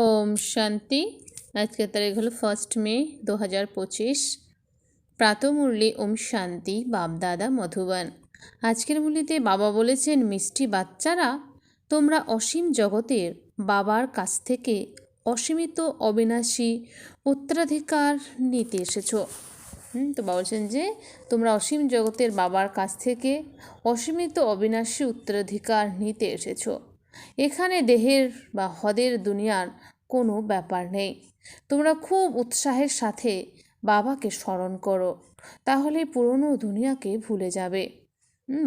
ওম শান্তি। আজকের তারিখ হলো ফার্স্ট মে দু হাজার পঁচিশ। প্রাতমূর্লি ওম শান্তি, বাপদাদা মধুবন। আজকের মুরলিতে বাবা বলেছেন, মিষ্টি বাচ্চারা, তোমরা অসীম জগতের বাবার কাছ থেকে অসীমিত অবিনাশী উত্তরাধিকার নিতে এসেছ। তো বাবা বলছেন যে, তোমরা অসীম জগতের বাবার কাছ থেকে অসীমিত অবিনাশী উত্তরাধিকার নিতে এসেছ। এখানে দেহের বা হদের দুনিয়ার কোনো ব্যাপার নেই। তোমরা খুব উৎসাহের সাথে বাবাকে স্মরণ করো, তাহলে পুরনো দুনিয়াকে ভুলে যাবে।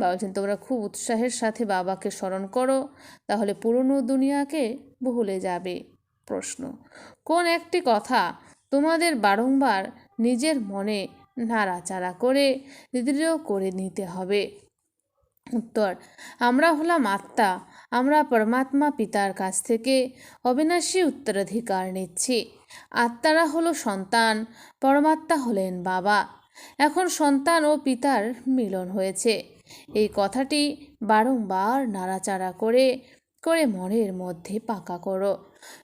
বলছেন, তোমরা খুব উৎসাহের সাথে বাবাকে স্মরণ করো, তাহলে পুরনো দুনিয়াকে ভুলে যাবে। প্রশ্ন। কোন একটি কথা তোমাদের বারংবার নিজের মনে নাড়াচাড়া করে দৃঢ় করে নিতে হবে। উত্তর, আমরা হলাম আত্মা, আমরা পরমাত্মা পিতার কাছ থেকে অবিনাশী উত্তরাধিকার নিচ্ছি। আত্মারা হলো সন্তান, পরমাত্মা হলেন বাবা। এখন সন্তান ও পিতার মিলন হয়েছে। এই কথাটি বারংবার নাড়াচাড়া করে করে মনের মধ্যে পাকা করো।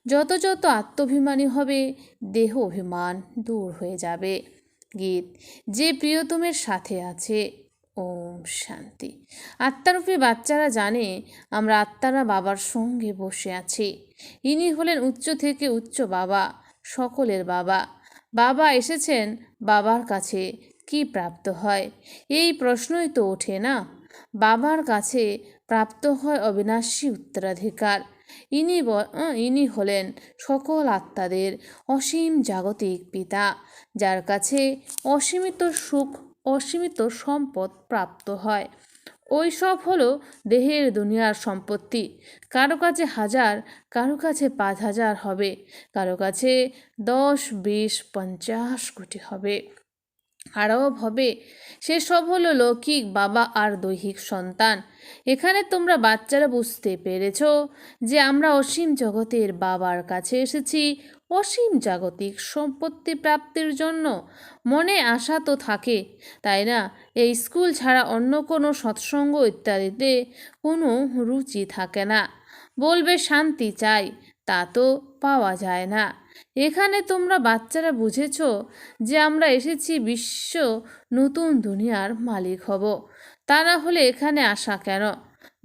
যত যত আত্মভিমানী হবে, দেহ অভিমান দূর হয়ে যাবে। গীত, যে প্রিয়তমের সাথে আছে ওম শান্তি। আত্মারূপী বাচ্চারা জানে আমরা আত্মারা বাবার সঙ্গে বসে আছি। ইনি হলেন উচ্চ থেকে উচ্চ বাবা, সকলের বাবা। বাবা এসেছেন বাবার কাছে কি প্রাপ্ত হয়? এই প্রশ্নই তো ওঠে না। বাবার কাছে প্রাপ্ত হয় অবিনাশী উত্তরাধিকার। ইনি ইনি হলেন সকল আত্মাদের অসীম জাগতিক পিতা, যার কাছে অসীমিত সুখ অসীমিত সম্পদ প্রাপ্ত হয়। ওই সব হলো দেহের দুনিয়ার সম্পত্তি। কারও কাছে হাজার, কারও কাছে পাঁচ হাজার হবে। কারও কাছে দশ, বিশ, পঞ্চাশ কোটি হবে। আরব হবে সেসব হলো লৌকিক বাবা আর দৈহিক সন্তান। এখানে তোমরা বাচ্চারা বুঝতে পেরেছ যে আমরা অসীম জগতের বাবার কাছে এসেছি, অসীম জাগতিক সম্পত্তি প্রাপ্তির জন্য। মনে আশা তো থাকে, তাই না? এই স্কুল ছাড়া অন্য কোনো সৎসঙ্গ ইত্যাদিতে কোনো রুচি থাকে না। বলবে শান্তি চাই, তা তো পাওয়া যায় না। এখানে তোমরা বাচ্চারা বুঝেছ যে আমরা এসেছি বিশ্ব নতুন দুনিয়ার মালিক হব। তা না হলে এখানে আসা কেন?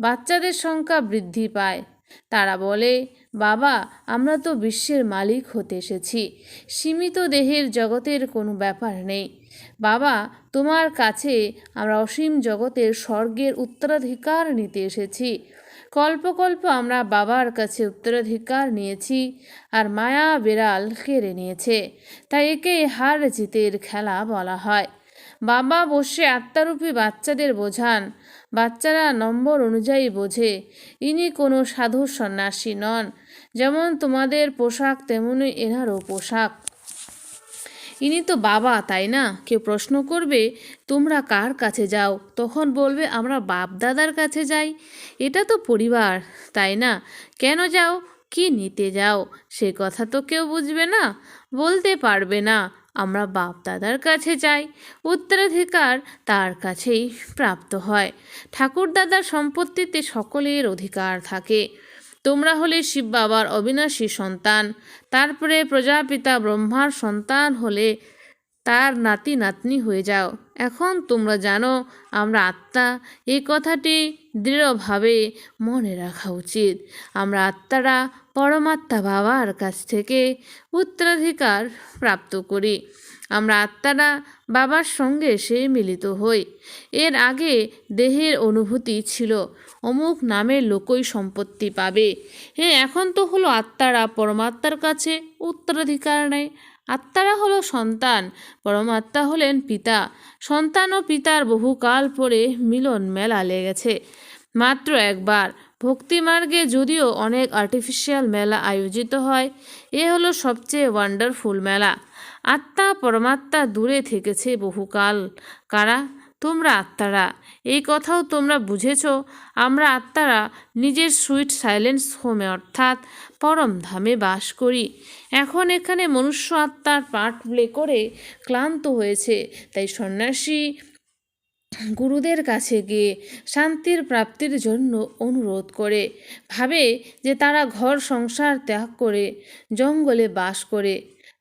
বাচ্চাদের সংখ্যা বৃদ্ধি পায়। তারা বলে, বাবা, আমরা তো বিশ্বের মালিক হতে এসেছি। সীমিত দেহের জগতের কোনো ব্যাপার নেই। বাবা, তোমার কাছে আমরা অসীম জগতের স্বর্গের উত্তরাধিকার নিতে এসেছি। কল্প কল্প আমরা বাবার কাছে উত্তরাধিকার নিয়েছি আর মায়া বিড়াল কেড়ে নিয়েছে। তাই একে হার জিতের খেলা বলা হয়। বাবা বসে আত্মারূপী বাচ্চাদের বোঝান। বাচ্চারা নম্বর অনুযায়ী বোঝে, ইনি কোনো সাধু সন্ন্যাসী নন। যেমন তোমাদের পোশাক তেমনই এনারও পোশাক। ইনি তো বাবা, তাই না? কেউ প্রশ্ন করবে, তোমরা কার কাছে যাও? তখন বলবে, আমরা বাপ দাদার কাছে যাই। এটা তো পরিবার, তাই না? কেন যাও? কি নিতে যাও? সে কথা তো কেউ বুঝবে না, বলতে পারবে না, আমরা বাপ দাদার কাছে যাই। উত্তরাধিকার তার কাছেই প্রাপ্ত হয়। ঠাকুর দাদার সম্পত্তিতে সকলের অধিকার থাকে। তোমরা হলে শিব বাবার অবিনাশী সন্তান, তারপরে প্রজাপিতা ব্রহ্মার সন্তান হলে তার নাতি নাতনি হয়ে যাও। এখন তোমরা জানো, আমরা আত্মা এই কথাটি দৃঢ়ভাবে মনে রাখা উচিত। আমরা আত্মারা পরমাত্মা বাবার কাছ থেকে উত্তরাধিকার প্রাপ্ত করি। আমরা আত্মারা বাবার সঙ্গে এসে মিলিত হই। এর আগে দেহের অনুভূতি ছিল, অমুক নামের লোকই সম্পত্তি পাবে। হ্যাঁ এখন তো হলো আত্মারা পরমাত্মার কাছে উত্তরাধিকার নেয়। আত্মারা হলো সন্তান, পরমাত্মা হলেন পিতা। সন্তান ও পিতার বহুকাল পরে মিলন মেলা লেগেছে। মাত্র একবার ভক্তিমার্গে যদিও অনেক আর্টিফিশিয়াল মেলা আয়োজিত হয়, এ হলো সবচেয়ে ওয়ান্ডারফুল মেলা। আত্মা পরমাত্মা দূরে থেকেছে বহুকাল। কারা? তোমরা আত্মারা। এই কথাও তোমরা বুঝেছ, আমরা আত্মারা নিজের সুইট সাইলেন্স হোমে, অর্থাৎ পরম ধামে বাস করি। এখন এখানে মনুষ্য আত্মার পাঠ প্লে করে ক্লান্ত হয়েছে, তাই সন্ন্যাসী গুরুদের কাছে গিয়ে শান্তির প্রাপ্তির জন্য অনুরোধ করে, ভাবে যে তারা ঘর সংসার ত্যাগ করে, জঙ্গলে বাস করে।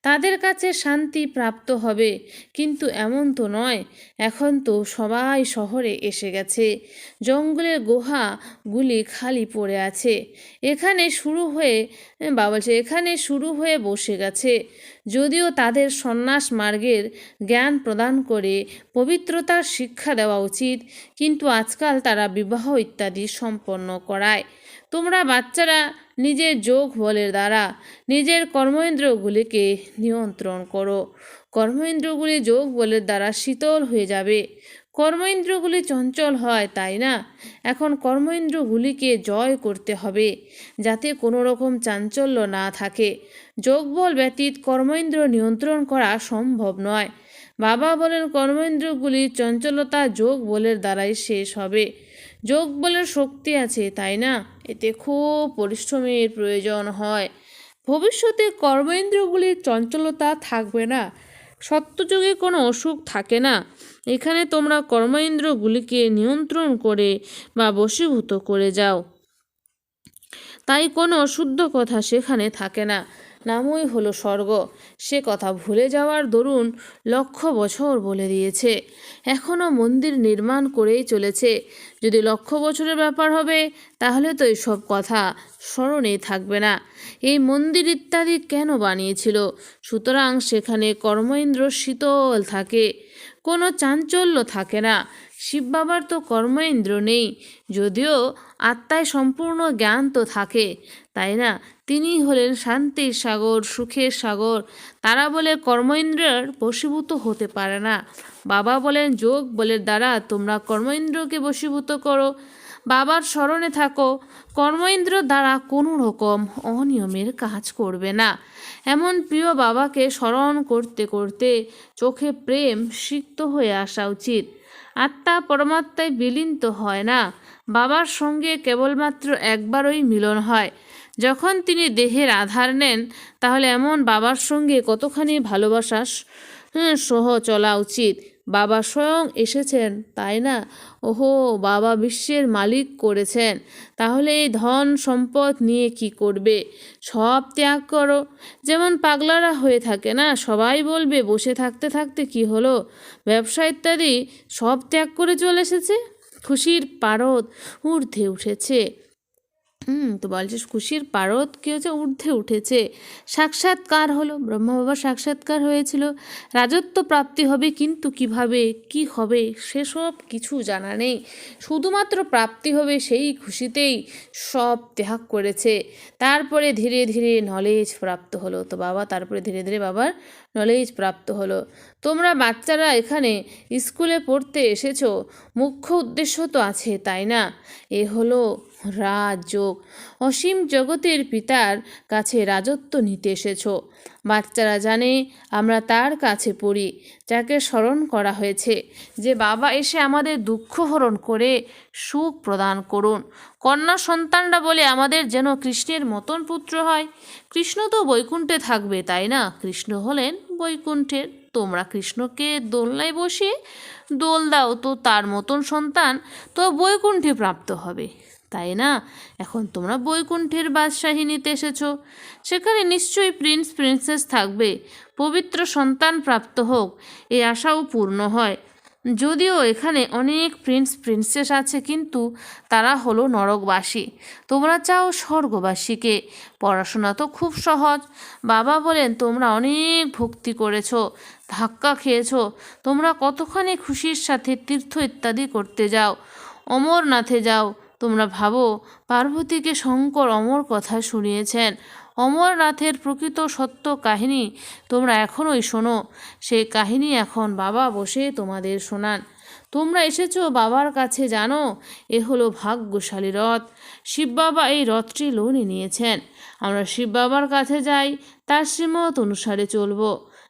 তাদের কাছে শান্তি প্রাপ্ত হবে। কিন্তু এমন তো নয়, এখন তো সবাই শহরে এসে গেছে। জঙ্গলের গুহাগুলি খালি পড়ে আছে। এখানে শুরু হয়ে বাবা বলছে, এখানে শুরু হয়ে বসে গেছে। যদিও তাদের সন্ন্যাস মার্গের জ্ঞান প্রদান করে পবিত্রতার শিক্ষা দেওয়া উচিত, কিন্তু আজকাল তারা বিবাহ ইত্যাদি সম্পন্ন করায়। তোমরা বাচ্চারা নিজের যোগ বলের দ্বারা নিজের কর্মেন্দ্রগুলিকে নিয়ন্ত্রণ করো। কর্মেন্দ্রগুলি যোগ বলের দ্বারা শীতল হয়ে যাবে। কর্মেন্দ্রগুলি চঞ্চল হয়, তাই না? এখন কর্মেন্দ্রগুলিকে জয় করতে হবে, যাতে কোনো রকম চাঞ্চল্য না থাকে। যোগবল ব্যতীত কর্মেন্দ্র নিয়ন্ত্রণ করা সম্ভব নয়। বাবা বলেন কর্মেন্দ্রগুলির চঞ্চলতা, যোগ বলের দ্বারাই শেষ হবে। যোগ বলের শক্তি আছে, তাই না? এতে খুব পরিশ্রমের প্রয়োজন হয়। ভবিষ্যতে কর্মেন্দ্রগুলির চঞ্চলতা থাকবে না। সত্যযুগে কোনো অসুখ থাকে না। এখানে তোমরা কর্মেন্দ্রগুলিকে নিয়ন্ত্রণ করে বা বশীভূত করে যাও। তাই কোনো অশুদ্ধ কথা সেখানে থাকে না। নামই হলো স্বর্গ। সে কথা ভুলে যাওয়ার দরুন লক্ষ বছর বলে দিয়েছে। এখনও মন্দির নির্মাণ করেই চলেছে। যদি লক্ষ বছরের ব্যাপার হবে, তাহলে তো এইসব কথা স্মরণেই থাকবে না। এই মন্দির ইত্যাদি কেন বানিয়েছিল? সুতরাং সেখানে কর্মেন্দ্র শীতল থাকে। কোনো চাঞ্চল্য থাকে না। শিব বাবার তো কর্মেন্দ্র নেই। যদিও আত্মায় সম্পূর্ণ জ্ঞান তো থাকে, তাই না? তিনি হলেন শান্তির সাগর, সুখের সাগর। তারা বলে কর্মেন্দ্রের বশীভূত হতে পারে না। বাবা বলেন, যোগ বলের দ্বারা তোমরা কর্মেন্দ্রকে বশীভূত করো। বাবার স্মরণে থাকো কর্মেন্দ্র দ্বারা কোনো রকম অনিয়মের কাজ করবে না। এমন প্রিয় বাবাকে স্মরণ করতে করতে চোখে প্রেম সিক্ত হয়ে আসা উচিত। আত্মা পরমাত্মায় বিলীন তো হয় না। বাবার সঙ্গে কেবলমাত্র একবারই মিলন হয়। যখন তিনি দেহের আধার নেন, তাহলে এমন বাবার সঙ্গে কতখানি ভালোবাসা সহ চলা উচিত। বাবা স্বয়ং এসেছেন, তাই না? ওহো, বাবা বিশ্বের মালিক করেছেন। তাহলে এই ধন সম্পদ নিয়ে কি করবে? সব ত্যাগ করো। যেমন পাগলারা হয়ে থাকে না, সবাই বলবে, বসে থাকতে থাকতে কি হলো? ব্যবসা ইত্যাদি সব ত্যাগ করে চলে এসেছে? খুশির পারদ ঊর্ধ্বে উঠেছে। হুম, তো বলছিস খুশির পারদ কী হচ্ছে? ঊর্ধ্বে উঠেছে। সাক্ষাৎকার হলো। ব্রহ্মা বাবার সাক্ষাৎকার হয়েছিল। রাজত্ব প্রাপ্তি হবে কিন্তু কীভাবে? কি হবে? সেসব কিছু জানা নেই। শুধুমাত্র প্রাপ্তি হবে সেই খুশিতেই সব ত্যাগ করেছে। তারপরে ধীরে ধীরে নলেজ প্রাপ্ত হলো। তো বাবা, তারপরে ধীরে ধীরে বাবার নলেজ প্রাপ্ত হলো। তোমরা বাচ্চারা এখানে স্কুলে পড়তে এসেছ। মুখ্য উদ্দেশ্য তো আছে, তাই না? এ হলো রাজযোগ। অসীম জগতের পিতার কাছে রাজত্ব নিতে এসেছ। বাচ্চারা জানে, আমরা তার কাছে পড়ি, যাকে স্মরণ করা হয়েছে যে বাবা এসে আমাদের দুঃখ হরণ করে সুখ প্রদান করুন। কন্যা সন্তানরা বলে, আমাদের যেন কৃষ্ণের মতন পুত্র হয়। কৃষ্ণ তো বৈকুণ্ঠে থাকবে, তাই না? কৃষ্ণ হলেন বৈকুণ্ঠের। তোমরা কৃষ্ণকে দোলনায় বসিয়ে দোল দাও, তো তার মতন সন্তান তো বৈকুণ্ঠে প্রাপ্ত হবে। তাই না? এখন তোমরা বৈকুণ্ঠের বাদশাহী নিতে এসেছ। সেখানে নিশ্চয়ই প্রিন্স, প্রিন্সেস থাকবে। পবিত্র সন্তান প্রাপ্ত হোক এই আশাও পূর্ণ হয়। যদিও এখানে অনেক প্রিন্স, প্রিন্সেস আছে, কিন্তু তারা হলো নরকবাসী। তোমরা চাও স্বর্গবাসীকে। পড়াশোনা তো খুব সহজ। বাবা বলেন, তোমরা অনেক ভক্তি করেছ, ধাক্কা খেয়েছো। তোমরা কতখানি খুশির সাথে তীর্থ ইত্যাদি করতে যাও। অমরনাথে যাও। তোমরা ভাবো, পার্বতীকে শঙ্কর অমর কথা শুনিয়েছেন। অমরনাথের প্রকৃত সত্য কাহিনী তোমরা এখনোই শোনো। সেই কাহিনী এখন বাবা বসে তোমাদের শোনান। তোমরা এসেছ বাবার কাছে জানো, এ হলো ভাগ্যশালী রথ। শিব বাবা এই রথটি লোনে নিয়েছেন। আমরা শিব বাবার কাছে যাই, তার শ্রীমত অনুসারে চলবো।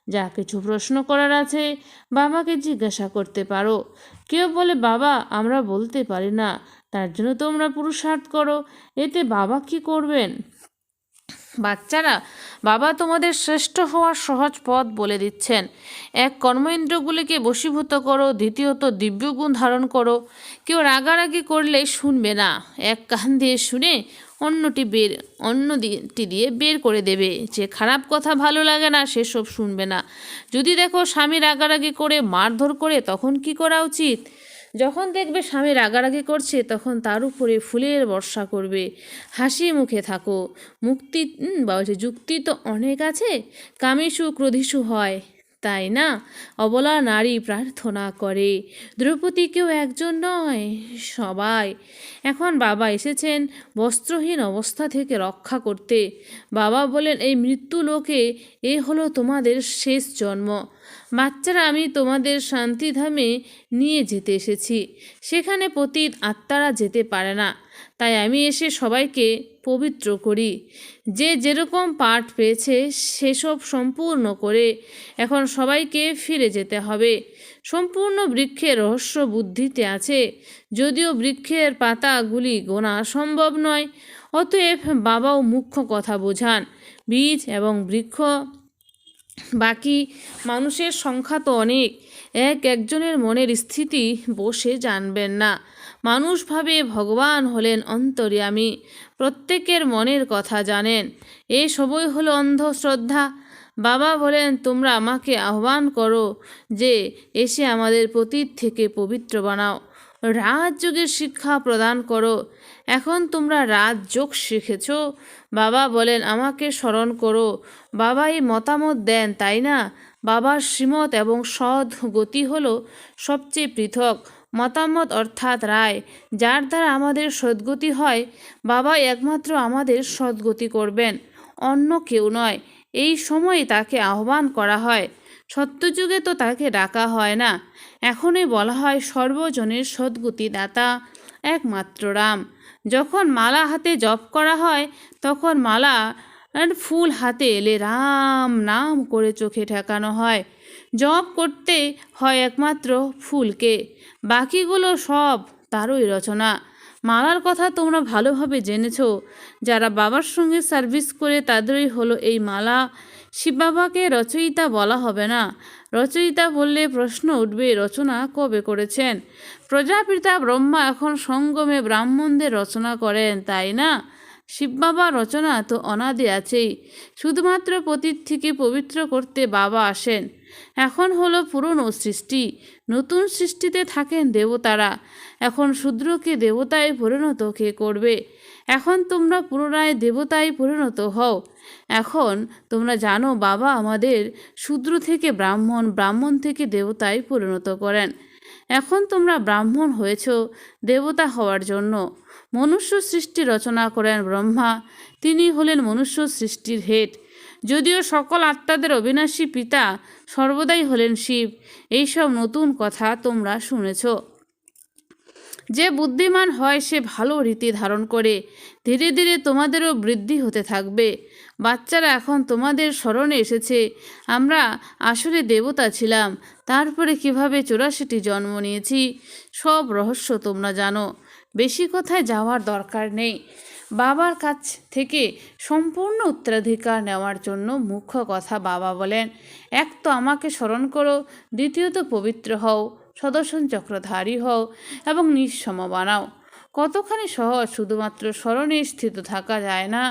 যা কিছু প্রশ্ন করার আছে, বাবাকে জিজ্ঞাসা করতে পারো। কেউ বলে, বাবা, আমরা বলতে পারি না। তার জন্য তোমরা পুরুষার্থ করো। এতে বাবা কি করবেন? বাচ্চারা, বাবা তোমাদের শ্রেষ্ঠ হওয়ার সহজ পথ বলে দিচ্ছেন। এক কর্মেন্দ্রগুলিকে বশীভূত করো, দ্বিতীয়ত দিব্যগুণ ধারণ করো। কেউ রাগারাগি করলে শুনবে না। এক কান দিয়ে শুনে অন্যটি বের অন্য দিকটি দিয়ে বের করে দেবে। যে খারাপ কথা ভালো লাগে না সেসব শুনবে না। যদি দেখো স্বামী রাগারাগি করে, মারধর করে, তখন কি করা উচিত? যখন দেখবে স্বামী রাগারাগি করছে, তখন তার উপরে ফুলের বর্ষা করবে। হাসি মুখে থাকো। মুক্তি বা যুক্তি তো অনেক আছে। কামিসু ক্রোধিসু হয়। তাই না? অবলা নারী প্রার্থনা করে। দ্রৌপদী কেউ একজন নয়, সবাই। এখন বাবা এসেছেন বস্ত্রহীন অবস্থা থেকে রক্ষা করতে। বাবা বলেন, এই মৃত্যু লোকে, এ হলো তোমাদের শেষ জন্ম। বাচ্চারা, আমি তোমাদের শান্তিধামে নিয়ে যেতে এসেছি। সেখানে পতীত আত্মারা যেতে পারে না। তাই আমি এসে সবাইকে পবিত্র করি। যে যেরকম পাঠ পেয়েছে, সেসব সম্পূর্ণ করে এখন সবাইকে ফিরে যেতে হবে। সম্পূর্ণ বৃক্ষের রহস্য বুদ্ধিতে আছে। যদিও বৃক্ষের পাতাগুলি গোনা সম্ভব নয়, অতএব বাবাও মুখ্য কথা বোঝান। বীজ এবং বৃক্ষ বাকি মানুষের সংখ্যা তো অনেক। এক একজনের মনের স্থিতি বসে জানবেন না। মানুষ ভাবে ভগবান হলেন অন্তর্যামী। প্রত্যেকের মনের কথা জানেন। এ সবই হলো অন্ধশ্রদ্ধা। বাবা বলেন, তোমরা আমাকে আহ্বান করো যে এসে আমাদের পতীত থেকে পবিত্র বানাও। রাজযোগের শিক্ষা প্রদান করো। এখন তোমরা রাত যোগ শিখেছ। বাবা বলেন, আমাকে স্মরণ করো বাবাই মতামত দেন, তাই না? বাবার শ্রীমত এবং সৎ গতি হলো সবচেয়ে পৃথক মতামত অর্থাৎ রায়। যার দ্বারা আমাদের সদ্গতি হয়, বাবা একমাত্র আমাদের সদ্গতি করবেন, অন্য কেউ নয়। এই সময়ে তাকে আহ্বান করা হয়, সত্যযুগে তো তাকে ডাকা হয় না। এখনই বলা হয় সর্বজনের সদ্গতি দাতা একমাত্র রাম। যখন মালা হাতে জপ করা হয়, তখন মালা ফুল হাতে এলে রাম নাম করে চোখে ঠেকানো হয়। জপ করতে হয় একমাত্র ফুলকে। বাকিগুলো সব তারই রচনা। মালার কথা তোমরা ভালোভাবে জেনেছ। যারা বাবার সঙ্গে সার্ভিস করে তাদেরই হলো এই মালা। শিব বাবাকে রচয়িতা বলা হবে না। রচয়িতা বললে প্রশ্ন উঠবে, রচনা কবে করেছেন? প্রজাপিতা ব্রহ্মা এখন সঙ্গমে ব্রাহ্মণদের রচনা করেন, তাই না? শিব বাবা রচনা তো অনাদি আছেই। শুধুমাত্র পতীত থেকে পবিত্র করতে বাবা আসেন। এখন হলো পুরনো সৃষ্টি। নতুন সৃষ্টিতে থাকেন দেবতারা। এখন শূদ্রকে দেবতায় পরিণত কে করবে? এখন তোমরা পুনরায় দেবতায় পরিণত হও। এখন তোমরা জানো বাবা আমাদের শূদ্র থেকে ব্রাহ্মণ ব্রাহ্মণ থেকে দেবতায় পরিণত করেন। এখন তোমরা ব্রাহ্মণ হয়েছ, দেবতা হওয়ার জন্য। মনুষ্য সৃষ্টি রচনা করেন ব্রহ্মা, তিনি হলেন মনুষ্য সৃষ্টির হেড যদিও সকল আত্মাদের অবিনাশী পিতা সর্বদাই হলেন শিব, এইসব নতুন কথা তোমরা শুনেছ। যে বুদ্ধিমান হয় সে ভালো রীতি ধারণ করে, ধীরে ধীরে তোমাদেরও বৃদ্ধি হতে থাকবে। বাচ্চারা এখন তোমাদের স্মরণে এসেছে। আমরা আসলে দেবতা ছিলাম, তারপরে কীভাবে চুরাশিটি জন্ম নিয়েছি, সব রহস্য তোমরা জানো। বেশি কথায় যাওয়ার দরকার নেই। বাবার কাছ থেকে সম্পূর্ণ উত্তরাধিকার নেওয়ার জন্য মুখ্য কথা বাবা বলেন। এক তো আমাকে স্মরণ করো, দ্বিতীয়ত পবিত্র হও, সদর্শন চক্রধারী হও এবং নিঃসম বানাও। কতখানি সহজ, শুধুমাত্র স্মরণে স্থিত থাকা যায় না।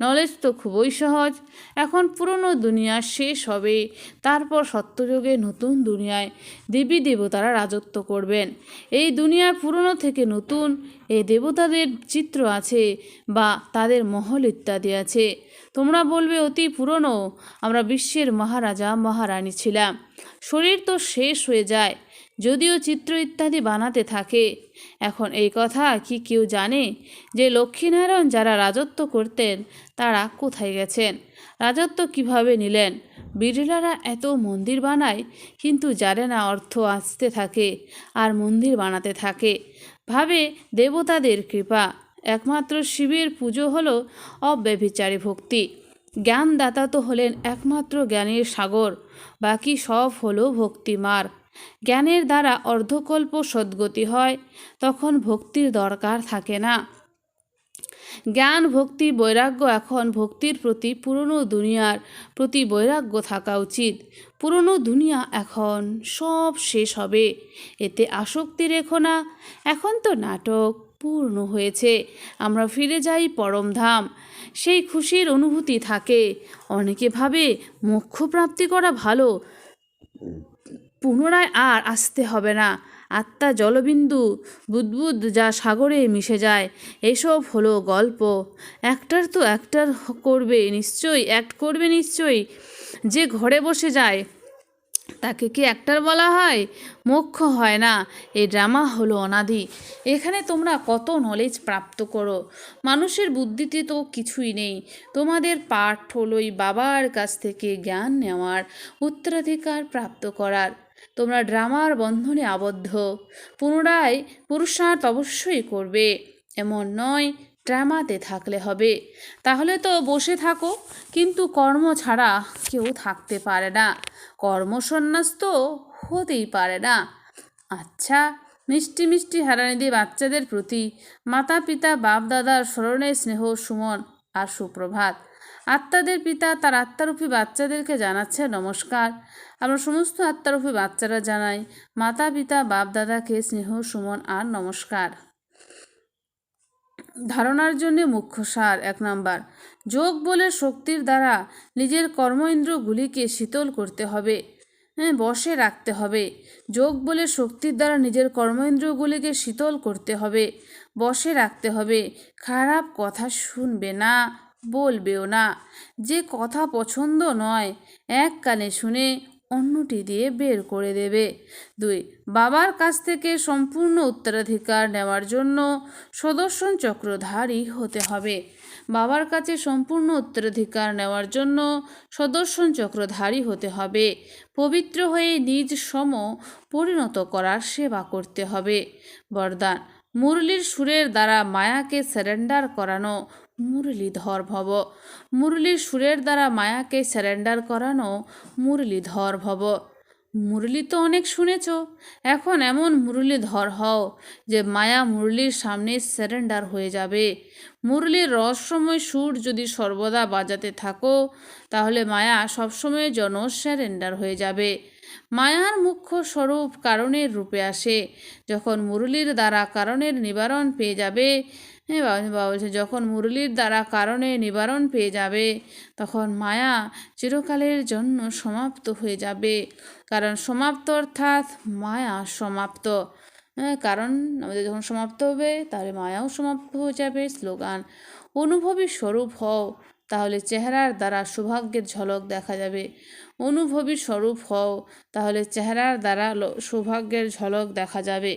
নলেজ তো খুবই সহজ। এখন পুরনো দুনিয়া শেষ হবে, তারপর সত্যযুগে নতুন দুনিয়ায় দেবী দেবতারা রাজত্ব করবেন। এই দুনিয়ার পুরনো থেকে নতুন, এই দেবতাদের চিত্র আছে বা তাদের মহল ইত্যাদি আছে। তোমরা বলবে, অতি পুরনো। আমরা বিশ্বের মহারাজা, মহারানী ছিলাম। শরীর তো শেষ হয়ে যায়। যদিও চিত্র ইত্যাদি বানাতে থাকে। এখন এই কথা কি কেউ জানে যে লক্ষ্মীনারায়ণ যারা রাজত্ব করতেন, তারা কোথায় গেছেন? রাজত্ব কীভাবে নিলেন? বিড়লারা এত মন্দির বানায়, কিন্তু জানে না অর্থ আসতে থাকে আর মন্দির বানাতে থাকে। ভাবে দেবতাদের কৃপা, একমাত্র শিবের পুজো হলো অব্যভিচারী ভক্তি। জ্ঞানদাতা তো হলেন একমাত্র জ্ঞানের সাগর, বাকি সব হলো ভক্তিমার জ্ঞানের দ্বারা অর্ধকল্প সদ্গতি হয়, তখন ভক্তির দরকার থাকে না। জ্ঞান, ভক্তি, বৈরাগ্য এখন ভক্তির প্রতি পুরনো দুনিয়ার প্রতি বৈরাগ্য থাকা উচিত। পুরনো দুনিয়া এখন সব শেষ হবে। এতে আসক্তি রেখো না। এখন তো নাটক পূর্ণ হয়েছে। আমরা ফিরে যাই পরমধাম সেই খুশির অনুভূতি থাকে। অনেকে ভাবে, মোক্ষ প্রাপ্তি করা ভালো। পুনরায় আর আসতে হবে না। আত্মা জলবিন্দু, বুদ্বুদ যা সাগরে মিশে যায়। এসব হলো গল্প। একটার তো একটার করবে নিশ্চয়ই অ্যাক্ট করবে নিশ্চয়ই। যে ঘরে বসে যায়, তাকে কি একটার বলা হয়? মোক্ষ হয় না। এই ড্রামা হলো অনাদি। এখানে তোমরা কত নলেজ প্রাপ্ত করো? মানুষের বুদ্ধিতে তো কিছুই নেই। তোমাদের পাঠ হলোই বাবার কাছ থেকে জ্ঞান নেওয়ার, উত্তরাধিকার প্রাপ্ত করার। তোমরা ড্রামার বন্ধনে আবদ্ধ। পুনরায় পুরুষার্থ অবশ্যই করবে। এমন নয়, ড্রামাতে থাকলে হবে। তাহলে তো বসে থাকো, কিন্তু কর্ম ছাড়া কেউ থাকতে পারে না। কর্মসন্ন্যাস তো হতেই পারে না। আচ্ছা মিষ্টি মিষ্টি হারানিদি বাচ্চাদের প্রতি মাতা পিতা বাপ দাদার স্মরণে স্নেহ, সুমন আর সুপ্রভাত। আত্মাদের পিতা তার আত্মারূপী বাচ্চাদেরকে জানাচ্ছে নমস্কার। আমরা সমস্ত আত্মারূপী বাচ্চারা জানাই, মাতা, পিতা, বাপ, দাদাকে স্নেহ, সুমন আর নমস্কার। ধারণার জন্য মুখ্য সার এক নাম্বার। যোগ বলে শক্তির দ্বারা নিজের কর্ম ইন্দ্রগুলিকে শীতল করতে হবে হ্যাঁ বসে রাখতে হবে। যোগ বলে শক্তির দ্বারা নিজের কর্মেন্দ্রগুলিকে শীতল করতে হবে, বসে রাখতে হবে। খারাপ কথা শুনবে না। বলবেও না। যে কথা পছন্দ নয়, এক কানে শুনে অন্যটি দিয়ে বের করে দেবে। দুই, বাবার কাছ থেকে সম্পূর্ণ উত্তরাধিকার নেওয়ার জন্য সদর্শন চক্রধারী হতে হবে। বাবার কাছে সম্পূর্ণ উত্তরাধিকার নেওয়ার জন্য সদর্শন চক্রধারী হতে হবে। পবিত্র হয়ে নিজ সম পরিণত করার সেবা করতে হবে। বরদান, মুরলির সুরের দ্বারা মায়াকে সারেন্ডার করানো মুরলীধর ভব। মুরলির সুরের দ্বারা মায়াকে সারেন্ডার করানো মুরলীধর ভব। মুরলি তো অনেক শুনেছ, এখন এমন মুরলীধর হও যে মায়া মুরলির সামনে সারেন্ডার হয়ে যাবে। মুরলির রহস্যময় সুর যদি সর্বদা বাজাতে থাকো, তাহলে মায়া সবসময় জন স্যারেন্ডার হয়ে যাবে। মায়ার মুখ্য স্বরূপ কারণের রূপে আসে। যখন মুরলির দ্বারা কারণের নিবারণ পেয়ে যাবে বাবা বলছে, যখন মুরলির দ্বারা কারণে নিবারণ পেয়ে যাবে, তখন মায়া চিরকালের জন্য সমাপ্ত হয়ে যাবে। কারণ সমাপ্ত অর্থাৎ মায়া সমাপ্ত। কারণ আমাদের যখন সমাপ্ত হবে, তাহলে মায়াও সমাপ্ত হয়ে যাবে, স্লোগান অনুভবী স্বরূপ হও, তাহলে চেহারার দ্বারা সৌভাগ্যের ঝলক দেখা যাবে। অনুভবী স্বরূপ হও, তাহলে চেহারার দ্বারা সৌভাগ্যের ঝলক দেখা যাবে।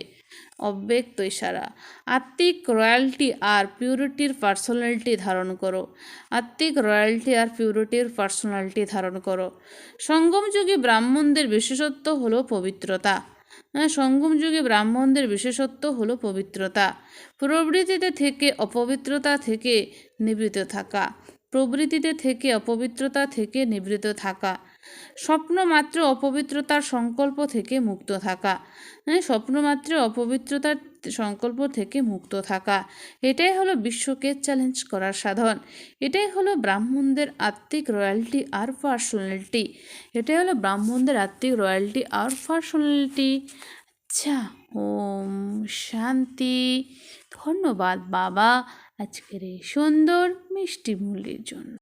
অব্যক্ত ইশারা আত্মিক রয়্যালটি আর পিউরিটির পার্সোনালিটি ধারণ করো। আত্মিক রয়্যালটি আর পিউরিটির পার্সোনালিটি ধারণ করো। সঙ্গমযুগী ব্রাহ্মণদের বিশেষত্ব হলো পবিত্রতা। হ্যাঁ সঙ্গম ব্রাহ্মণদের বিশেষত্ব হলো পবিত্রতা। প্রবৃত্তিতে থেকে, অপবিত্রতা থেকে নিবৃত থাকা। প্রবৃত্তিতে থেকে অপবিত্রতা থেকে নিবৃত থাকা। স্বপ্নমাত্র অপবিত্রতার সংকল্প থেকে মুক্ত থাকা। হ্যাঁ স্বপ্নমাত্র অপবিত্রতার সংকল্প থেকে মুক্ত থাকা। এটাই হলো বিশ্বকে চ্যালেঞ্জ করার সাধন। এটাই হলো ব্রাহ্মণদের আত্মিক রয়্যালটি আর পার্সোনালিটি এটাই হলো ব্রাহ্মণদের আত্মিক রয়্যালটি আর পার্সোনালিটি আচ্ছা ওম শান্তি। ধন্যবাদ, বাবা। আজকের এই সুন্দর মিষ্টি মূল্যের জন্য।